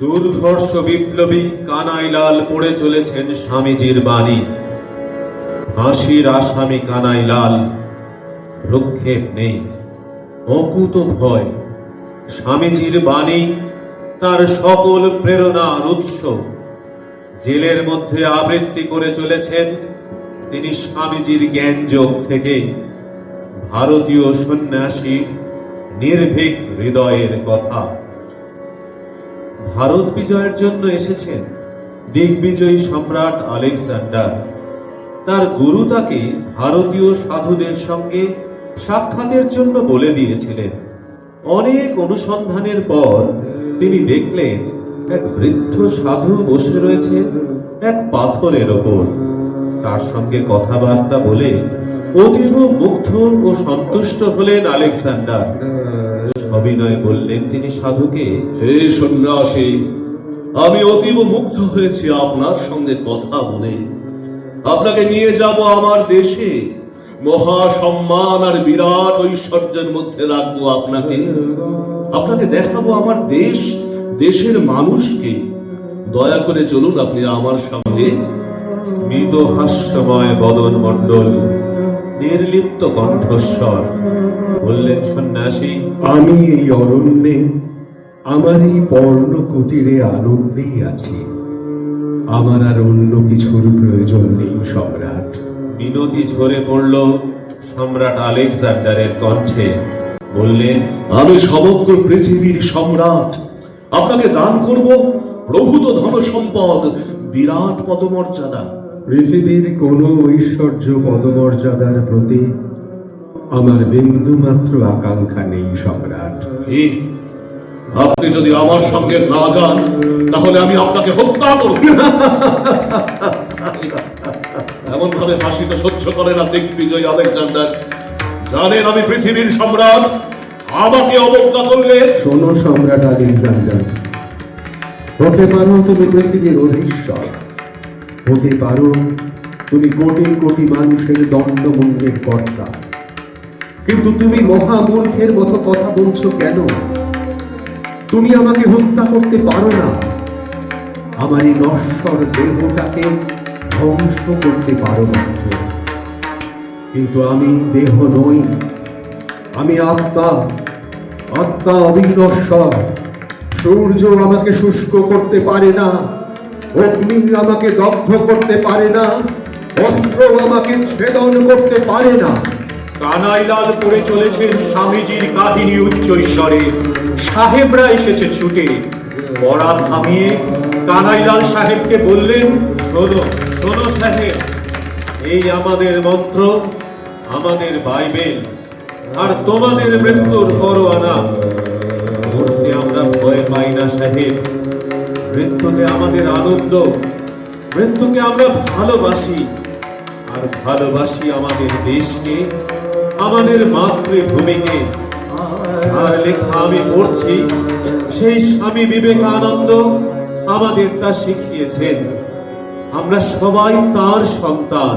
দুর্ধর্ষ বিপ্লবী কানাইলাল পড়ে চলেছেন স্বামীজির বাণী। ফাঁসির আসামি কানাইলাল ভ্রুক্ষেপ নেই। অকুত ভয়। স্বামীজির বাণী তার সকল প্রেরণার উৎস। জেলের মধ্যে আবৃত্তি করে চলেছেন তিনি স্বামীজির জ্ঞানযোগ থেকে। ভারতীয় সন্ন্যাসীর নির্ভীক হৃদয়ের কথা। ভারত বিজয়ের জন্য এসেছেন দিগ্বিজয়ী সম্রাট আলেকজান্ডার। তার গুরু তাকে ভারতীয় সাধুদের সঙ্গে সাক্ষাতের জন্য বলে দিয়েছিলেন। অনেক অনুসন্ধানের পর তিনি দেখলেন, এক বৃদ্ধ সাধু বসে রয়েছেন এক পাথরের ওপর। তার সঙ্গে কথাবার্তা বলে অতীব মুগ্ধ ও সন্তুষ্ট হলেন আলেকজান্ডার। সবিনয় বললেন তিনি সাধুকে হে সন্ন্যাসী আমি অতীব মুগ্ধ হয়েছি আপনার সঙ্গে কথা বলে। আপনাকে নিয়ে যাব আমার দেশে। মহা সম্মান আর বিরাট ঐশ্বর্যের মধ্যে রাখব আপনাকে। আপনাকে দেখাবো আমার দেশ দেশের মানুষকে। দয়া করে চলুন আপনি আমার সঙ্গে। স্মিত হাস্যময় বদন মণ্ডল নির্লিপ্ত কণ্ঠস্বর। বললেন সন্ন্যাসী আমি এই অরণ্যে আমার এই পর্ণ কুটিরে আনন্দেই আছি। আমার আর অন্য কিছুর প্রয়োজন নেই সম্রাট। মিনতি ঝরে পড়ল সম্রাট আলেকজান্ডারের কণ্ঠে। বললেন আমি সমগ্র পৃথিবীর সম্রাট। আপনাকে দান করব প্রভূত ধন সম্পদ বিরাট পদমর্যাদা। পৃথিবীর কোন ঐশ্বর্য পদমর্যাদার প্রতি আমার বিন্দু মাত্র আকাঙ্ক্ষা নেই সম্রাট। আপনি যদি আমার সঙ্গে না যান তাহলে আমি আপনাকে হত্যা করব। এমন ভাবে হাসিতে সহ্য করে না দিগ্বিজয় আলেকজান্ডার। জানেন আমি পৃথিবীর সম্রাট আমাকে অবজ্ঞা করলে শোনো সম্রাট আলেকজান্ডার হতে পারো তুমি পৃথিবীর অধীশ্বর। হতে পারো। তুমি কোটি কোটি মানুষের দণ্ডমুণ্ডের কর্তা। কিন্তু তুমি মহামূর্খের মতো কথা বলছো কেন? তুমি আমাকে হত্যা করতে পারো না। আমার এই নশ্বর দেহটাকে ধ্বংস করতে পারো মাত্র। কিন্তু আমি দেহ নই। আমি আত্মা। আত্মা অবিনশ্বর। সূর্য আমাকে শুষ্ক করতে পারে না। অগ্নি আমাকে দগ্ধ করতে পারে না, অস্ত্র আমাকে ছেদন করতে পারে না। কানাইলাল পড়ে চলেছেন স্বামীজির কাহিনী উচ্চ ঈশ্বরে সাহেবরা এসেছে ছুটে। পড়া থামিয়ে কানাইলাল সাহেবকে বললেন, শোনো শোনো সাহেব, এই আমাদের মন্ত্র আমাদের বাইবেল, আর তোমাদের মৃত্যুর পরোয়ানা। মরতে আমরা ভয় পাই না সাহেব। মৃত্যুতে আমাদের আনন্দ, মৃত্যুকে আমরা ভালোবাসি, আর ভালোবাসি আমাদের দেশকে, আমাদের মাতৃভূমিকে। যার লেখা আমি পড়ছি, সেই স্বামী বিবেকানন্দ আমাদের তা শিখিয়েছেন। আমরা সবাই তার সন্তান।